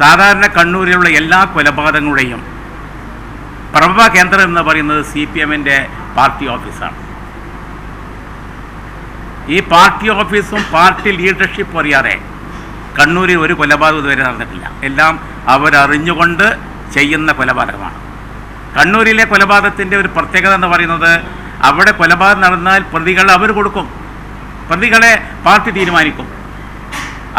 സാധാരണ കണ്ണൂരിലുള്ള എല്ലാ കൊലപാതകങ്ങളുടെയും പ്രഭവ കേന്ദ്രം എന്ന് പറയുന്നത് സി പി എമ്മിന്റെ പാർട്ടി ഓഫീസാണ്. ഈ പാർട്ടി ഓഫീസും പാർട്ടി ലീഡർഷിപ്പും അറിയാതെ കണ്ണൂരിൽ ഒരു കൊലപാതകം ഇതുവരെ നടന്നിട്ടില്ല. എല്ലാം അവരറിഞ്ഞുകൊണ്ട് ചെയ്യുന്ന കൊലപാതകമാണ്. കണ്ണൂരിലെ കൊലപാതകത്തിന്റെ ഒരു പ്രത്യേകത എന്ന് പറയുന്നത് അവിടെ കൊലപാതകം നടന്നാൽ പ്രതികളെ അവർ കൊടുക്കും. പ്രതികളെ പാർട്ടി തീരുമാനിക്കും.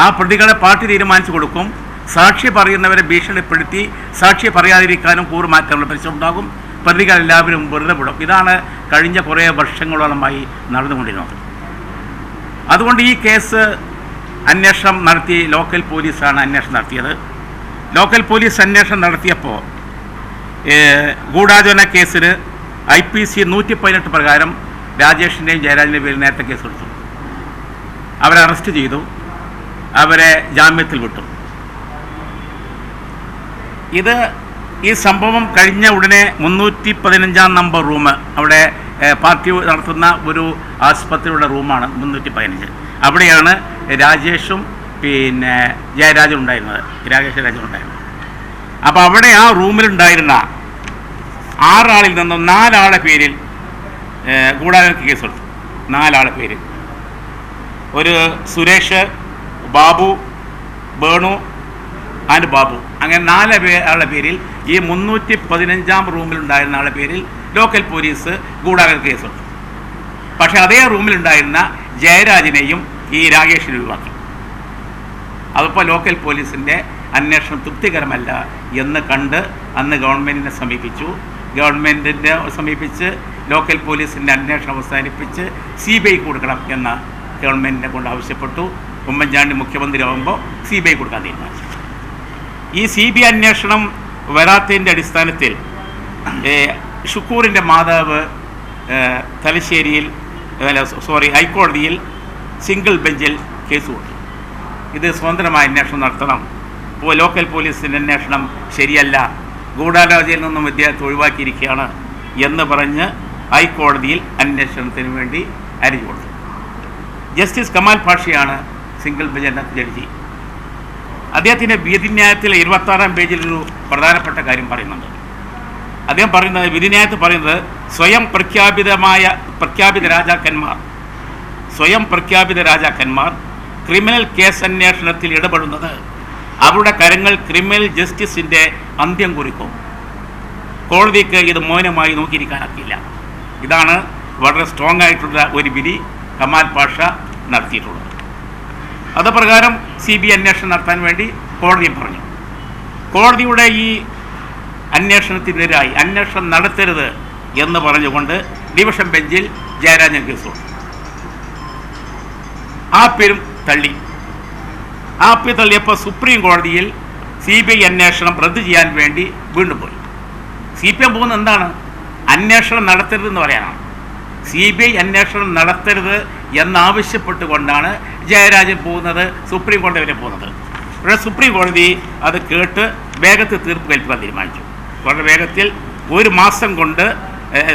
ആ പ്രതികളെ പാർട്ടി തീരുമാനിച്ചു കൊടുക്കും. സാക്ഷി പറയുന്നവരെ ഭീഷണിപ്പെടുത്തി സാക്ഷി പറയാതിരിക്കാനും കൂറുമാറ്റാനുള്ള പരിശ്രമം ഉണ്ടാകും പ്രതികൾ എല്ലാവരും വെറുതെ വിടും. ഇതാണ് കഴിഞ്ഞ കുറേ വർഷങ്ങളോളമായി നടന്നുകൊണ്ടിരുന്നത്. അതുകൊണ്ട് ഈ കേസ് അന്വേഷണം നടത്തി ലോക്കൽ പോലീസാണ് അന്വേഷണം നടത്തിയത്. ലോക്കൽ പോലീസ് അന്വേഷണം നടത്തിയപ്പോൾ ഗൂഢാചോന കേസിന് ഐ പി സി നൂറ്റി പതിനെട്ട് പ്രകാരം രാജേഷിന്റെയും ജയരാജിന്റെയും പേരിൽ നേരത്തെ കേസെടുത്തു. അവരെ അറസ്റ്റ് ചെയ്തു. അവരെ ജാമ്യത്തിൽ വിട്ടു. ഇത് ഈ സംഭവം കഴിഞ്ഞ ഉടനെ മുന്നൂറ്റി പതിനഞ്ചാം നമ്പർ റൂം അവിടെ പാർട്ടി നടത്തുന്ന ഒരു ആസ്പത്രിയുടെ റൂമാണ് മുന്നൂറ്റി പതിനഞ്ച് അവിടെയാണ് രാജേഷും പിന്നെ ജയരാജും ഉണ്ടായിരുന്നത്. രാജേഷ് രാജും ഉണ്ടായിരുന്നത് അപ്പോൾ അവിടെ ആ റൂമിലുണ്ടായിരുന്ന ആറാളിൽ നിന്നും നാലാളെ പേരിൽ ഗൂഢാലോചന കേസ് കൊടുത്തു നാലാളെ പേരിൽ. ഒരു സുരേഷ് ബാബു ബേണു ആൻഡ് ബാബു. അങ്ങനെ നാല് ആളുടെ പേരിൽ ഈ മുന്നൂറ്റി പതിനഞ്ചാം റൂമിലുണ്ടായിരുന്ന ആളുടെ പേരിൽ ലോക്കൽ പോലീസ് ഗൂഢാലോചന കേസുണ്ട്. പക്ഷേ അതേ റൂമിലുണ്ടായിരുന്ന ജയരാജിനെയും ഈ രാകേഷിനെ ഒഴിവാക്കി. അതിപ്പോൾ ലോക്കൽ പോലീസിന്റെ അന്വേഷണം തൃപ്തികരമല്ല എന്ന് കണ്ട് അന്ന് ഗവൺമെന്റിനെ സമീപിച്ചു. ഗവൺമെന്റിനെ സമീപിച്ച് ലോക്കൽ പോലീസിന്റെ അന്വേഷണം അവസാനിപ്പിച്ച് സി ബി ഐ കൊടുക്കണം എന്ന് ഗവൺമെന്റിനെ കൊണ്ട് ആവശ്യപ്പെട്ടു. ഉമ്മൻചാണ്ടി മുഖ്യമന്ത്രി ആകുമ്പോൾ സി ബി ഐ കൊടുക്കാൻ തീരുമാനിച്ചു. ഈ സി ബി അന്വേഷണം വരാത്തതിന്റെ അടിസ്ഥാനത്തിൽ ഷുക്കൂറിന്റെ മാതാവ് തലശ്ശേരിയിൽ അല്ല സോറി ഹൈക്കോടതിയിൽ സിംഗിൾ ബെഞ്ചിൽ കേസ് കൊടുത്തു. ഇത് സ്വതന്ത്രമായ അന്വേഷണം നടത്തണം. ഇപ്പോൾ ലോക്കൽ പോലീസിന്റെ അന്വേഷണം ശരിയല്ല. ഗൂഢാലോചനയിൽ നിന്നും വിദ്യാർത്ഥി ഒഴിവാക്കിയിരിക്കുകയാണ് എന്ന് പറഞ്ഞ് ഹൈക്കോടതിയിൽ അന്വേഷണത്തിന് വേണ്ടി അരിഞ്ഞു കൊടുത്തു. ജസ്റ്റിസ് കമാൽ പാഷയാണ് സിംഗിൾ ബെഞ്ച് ജഡ്ജി. അദ്ദേഹത്തിന്റെ വിധിന്യായത്തിലെ ഇരുപത്താറാം പേജിൽ ഒരു പ്രധാനപ്പെട്ട കാര്യം പറയുന്നുണ്ട്. അദ്ദേഹം പറയുന്നത് വിധിന്യായത്തിൽ പറയുന്നത് സ്വയം പ്രഖ്യാപിതമായ പ്രഖ്യാപിത രാജാക്കന്മാർ സ്വയം പ്രഖ്യാപിത രാജാക്കന്മാർ ക്രിമിനൽ കേസ് അന്വേഷണത്തിൽ ഇടപെടുന്നത് അവരുടെ കരങ്ങൾ ക്രിമിനൽ ജസ്റ്റിസിന്റെ അന്ത്യം കുറിക്കും. കോടതിക്ക് ഇത് മൗനമായി നോക്കിയിരിക്കാനാക്കില്ല ഇതാണ് വളരെ സ്ട്രോങ് ആയിട്ടുള്ള ഒരു വിധി കമാൽ പാഷ നടത്തിയിട്ടുള്ളത്. അത് പ്രകാരം സി ബി അന്വേഷണം നടത്താൻ വേണ്ടി കോടതിയും പറഞ്ഞു. കോടതിയുടെ ഈ അന്വേഷണത്തിനെതിരായി അന്വേഷണം നടത്തരുത് എന്ന് പറഞ്ഞുകൊണ്ട് ഡിവിഷൻ ബെഞ്ചിൽ ജയരാജൻ കേസ് ആ പേരും തള്ളി. ആ പേര് തള്ളിയപ്പോൾ സുപ്രീം കോടതിയിൽ സി ബി ഐ അന്വേഷണം റദ്ദ് ചെയ്യാൻ വേണ്ടി വീണ്ടും പോയി. സി പി എം പോകുന്നത് എന്താണ്? അന്വേഷണം നടത്തരുതെന്ന് പറയാനാണ്. സി ബി ഐ അന്വേഷണം നടത്തരുത് എന്നാവശ്യപ്പെട്ടുകൊണ്ടാണ് ജയരാജൻ പോകുന്നത് സുപ്രീം കോടതി വരെ പോകുന്നത്. ഇവിടെ സുപ്രീം കോടതി അത് കേട്ട് വേഗത്തിൽ തീർപ്പ് കൽപ്പിക്കാൻ തീരുമാനിച്ചു. വളരെ വേഗത്തിൽ ഒരു മാസം കൊണ്ട്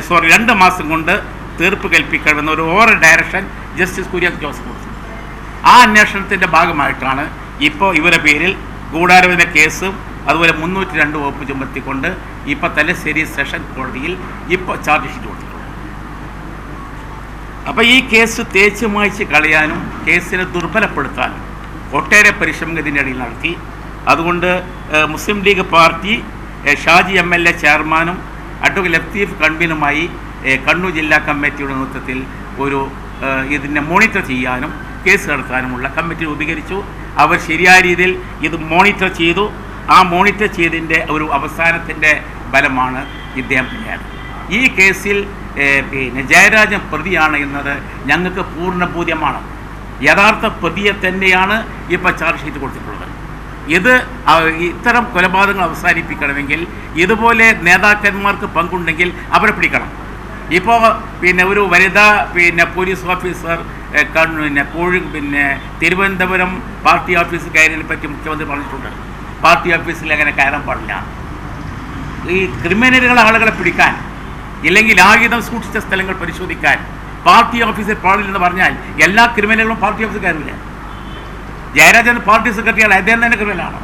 സോറി രണ്ട് മാസം കൊണ്ട് തീർപ്പ് കൽപ്പിക്കണമെന്ന ഒരു over direction justice Kurian Joseph കൊടുത്തു. ആ അന്വേഷണത്തിന്റെ ഭാഗമായിട്ടാണ് ഇപ്പോൾ ഇവരുടെ പേരിൽ ഗൂഢാരോപിത കേസും അതുപോലെ മുന്നൂറ്റി രണ്ട് വകുപ്പ് ചുമത്തിക്കൊണ്ട് ഇപ്പോൾ തലശ്ശേരി സെഷൻ കോടതിയിൽ ഇപ്പോൾ ചാർജ് ഷീറ്റ് കൊടുത്തിട്ടുള്ളത് അപ്പോൾ ഈ കേസ് തേച്ച് മായ്ച്ച് കളയാനും കേസിനെ ദുർബലപ്പെടുത്താനും ഒട്ടേറെ പരിശ്രമം ഇതിന്റെ ഇടയിൽ നടത്തി. അതുകൊണ്ട് Muslim League party Shaji M L A ചെയർമാനും അഡ്വക്കേറ്റ് ലത്തീഫ് കൺവീനുമായി കണ്ണൂർ ജില്ലാ കമ്മിറ്റിയുടെ നേതൃത്വത്തിൽ ഒരു ഇതിനെ മോണിറ്റർ ചെയ്യാനും കേസ് നടത്താനുമുള്ള കമ്മിറ്റി രൂപീകരിച്ചു. അവർ ശരിയായ രീതിയിൽ ഇത് മോണിറ്റർ ചെയ്തു. ആ മോണിറ്റർ ചെയ്തതിന്റെ ഒരു അവസാനത്തിന്റെ ബലമാണ് ഇദ്ദേഹം ഈ കേസിൽ പിന്നെ ജയരാജൻ പ്രതിയാണ് എന്നത് ഞങ്ങൾക്ക് പൂർണ ബോധ്യമാണ്. യഥാർത്ഥ പ്രതിയെ തന്നെയാണ് ഇപ്പോൾ ചാർജ് ഷീറ്റ് കൊടുത്തിട്ടുള്ളത്. ഇത് ഇത്തരം കൊലപാതകങ്ങൾ അവസാനിപ്പിക്കണമെങ്കിൽ ഇതുപോലെ നേതാക്കന്മാർക്ക് പങ്കുണ്ടെങ്കിൽ അവരെ പിടിക്കണം. ഇപ്പോൾ പിന്നെ ഒരു വനിതാ പിന്നെ പോലീസ് ഓഫീസർ പിന്നെ കോഴി പിന്നെ തിരുവനന്തപുരം പാർട്ടി ഓഫീസ് കയറിയതിനെ പറ്റി മുഖ്യമന്ത്രി പറഞ്ഞിട്ടുണ്ട്. പാർട്ടി ഓഫീസിൽ അങ്ങനെ കയറാൻ പാടില്ല. ഈ ക്രിമിനലുകളെ ആളുകളെ പിടിക്കാൻ ഇല്ലെങ്കിൽ ആയുധം സൂക്ഷിച്ച സ്ഥലങ്ങൾ പരിശോധിക്കാൻ പാർട്ടി ഓഫീസിൽ പാടില്ലെന്ന് പറഞ്ഞാൽ എല്ലാ ക്രിമിനലുകളും പാർട്ടി ഓഫീസിൽ കയറില്ല. ജയരാജൻ പാർട്ടി സെക്രട്ടറിയാണ് അദ്ദേഹം തന്നെ ക്രിമിനലാണ്.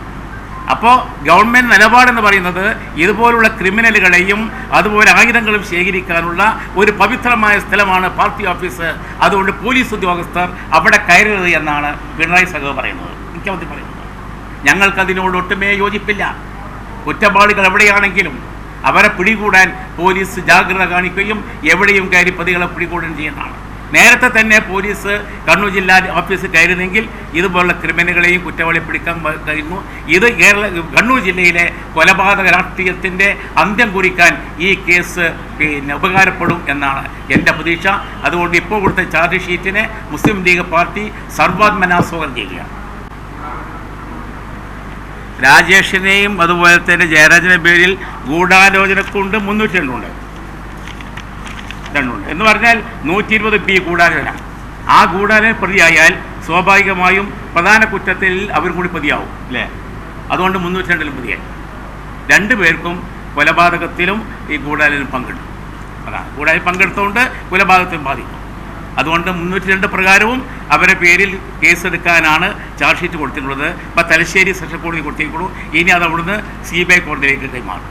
അപ്പോൾ ഗവൺമെന്റ് നിലപാടെന്ന് പറയുന്നത് ഇതുപോലുള്ള ക്രിമിനലുകളെയും അതുപോലെ ആയുധങ്ങളും ശേഖരിക്കാനുള്ള ഒരു പവിത്രമായ സ്ഥലമാണ് പാർട്ടി ഓഫീസ്. അതുകൊണ്ട് പോലീസ് ഉദ്യോഗസ്ഥർ അവിടെ കയറരുത് എന്നാണ് പിണറായി സഖാവ് പറയുന്നത്. മുഖ്യമന്ത്രി പറയുന്നത്. ഞങ്ങൾക്കതിനോട് ഒട്ടുമേ യോജിപ്പില്ല. കുറ്റവാളികൾ എവിടെയാണെങ്കിലും അവരെ പിടികൂടാൻ പോലീസ് ജാഗ്രത കാണിക്കുകയും എവിടെയും കയറി പ്രതികളെ പിടികൂടുകയും ചെയ്യുന്നതാണ്. നേരത്തെ തന്നെ പോലീസ് കണ്ണൂർ ജില്ലാ ഓഫീസ് കയറുന്നെങ്കിൽ ഇതുപോലുള്ള ക്രിമിനലുകളെയും കുറ്റവാളി പിടിക്കാൻ കഴിഞ്ഞു ഇത് കേരള കണ്ണൂർ ജില്ലയിലെ കൊലപാതക രാഷ്ട്രീയത്തിന്റെ അന്ത്യം കുറിക്കാൻ ഈ കേസ് പിന്നെ ഉപകാരപ്പെടും എന്നാണ് എന്റെ പ്രതീക്ഷ. അതുകൊണ്ട് ഇപ്പോൾ കൊടുത്ത ചാർജ് ഷീറ്റിനെ മുസ്ലിം ലീഗ് പാർട്ടി സർവാത്മനാസ്വാഗതം ചെയ്യുകയാണ്. രാജേഷിനെയും അതുപോലെ തന്നെ ജയരാജന്റെ പേരിൽ ഗൂഢാലോചനക്കുണ്ട് മുന്നൂറ്റി രണ്ടുണ്ട്. രണ്ടുണ്ട്. എന്ന് പറഞ്ഞാൽ നൂറ്റി ഇരുപത് പി ഗൂഢാലോചന. ആ ഗൂഢാലോചന പ്രതിയായാൽ സ്വാഭാവികമായും പ്രധാന കുറ്റത്തിൽ അവർ കൂടി പ്രതിയാവും അല്ലേ? അതുകൊണ്ട് മുന്നൂറ്റി രണ്ടിലും പ്രതിയായി. രണ്ടു പേർക്കും കൊലപാതകത്തിലും ഈ ഗൂഢാലോചന പങ്കെടുത്തു അതാണ്. ഗൂഢാലോചന പങ്കെടുത്തുകൊണ്ട് കൊലപാതകത്തിലും ബാധിക്കും. അതുകൊണ്ട് മുന്നൂറ്റി രണ്ട് പ്രകാരവും അവരുടെ പേരിൽ കേസെടുക്കാനാണ് ചാർജ് ഷീറ്റ് കൊടുത്തിട്ടുള്ളത്. ഇപ്പം തലശ്ശേരി സെഷൻ കോടതി കൊടുത്തിരിക്കുള്ളൂ ഇനി അത് അവിടുന്ന് സി ബി ഐ കോടതിയിലേക്ക് കൈമാറും.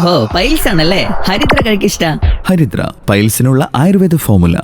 ഓഹോ പൈൽസ് ആണല്ലേ ഹരിദ്ര കഴിക്കിഷ്ട. ഹരിദ്ര പൈൽസിനുള്ള ആയുർവേദ ഫോമുല.